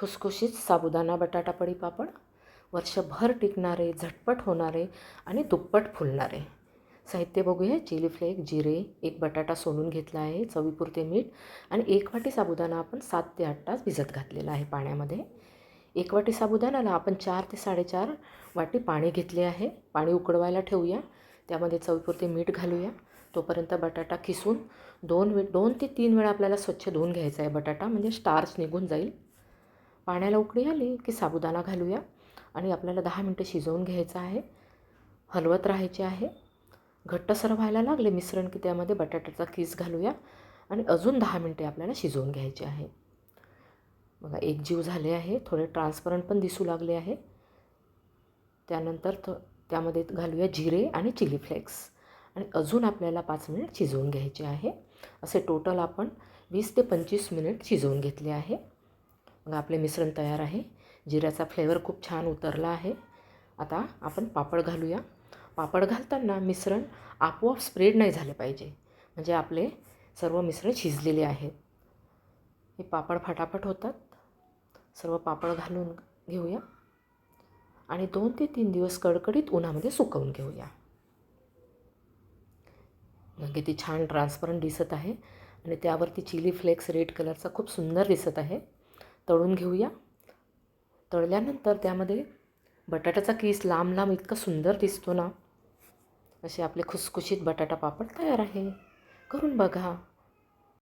खुसखुशीत साबुदाणा बटाटापडी पापड. वर्षभर टिकणारे झटपट होणारे आणि दुप्पट फुलणारे. साहित्य बघूया. चिली फ्लेक जिरे एक बटाटा सोलून घेतला आहे चवीपुरते मीठ आणि एक वाटी साबुदाणा आपण सात ते आठ तास भिजत घातलेला आहे पाण्यामध्ये. एक वाटी साबुदाण्याला आपण चार ते साडेचार वाटी पाणी घेतले आहे. पाणी उकडवायला ठेवूया. त्यामध्ये चवीपुरते मीठ घालूया. तोपर्यंत बटाटा किसून दोन वे दोन ते तीन वेळा आपल्याला स्वच्छ धुवून घ्यायचा आहे बटाटा. म्हणजे स्टार्च निघून जाईल. पाण्याला उकळी आली की साबुदाणा घालूया आणि आपल्याला दहा मिनटं शिजवून घ्यायचं आहे. हलवत राहायचे आहे. घट्टसर व्हायला लागले मिश्रण की त्यामध्ये बटाट्याचा किस घालूया आणि अजून दहा मिनटे आपल्याला शिजवून घ्यायचे आहे. बघा एक जीव झाले आहे. थोडे ट्रान्सपरंट पण दिसू लागले आहे. त्यानंतर थ त्यामध्ये घालूया जिरे आणि चिली फ्लेक्स आणि अजून आपल्याला पाच मिनिट शिजवून घ्यायचे आहे. असे टोटल आपण वीस ते पंचवीस मिनिट शिजवून घेतले आहे. मग आपले मिश्रण तयार आहे. जिऱ्याचा फ्लेवर खूप छान उतरला आहे. आता आपण पापड घालूया. पापड घालताना मिश्रण आपोआप स्प्रेड नाही झाले पाहिजे. म्हणजे आपले सर्व मिश्रण शिजलेले आहेत. हे पापड फटाफट होतात. सर्व पापड घालून घेऊया. आणि दोन ते तीन दिवस कडकडीत उन्हामध्ये सुकवून घेऊया. मग किती छान ट्रान्सपरंट दिसत आहे. आणि त्यावरती चिली फ्लेक्स रेड कलरचा खूप सुंदर दिसत आहे. तळून घेऊया. तळल्यानंतर त्यामध्ये बटाट्याचा किस लांब लांब इतका सुंदर दिसतो ना असे आपले खुसखुशीत बटाटा पापड तयार आहे. करून बघा.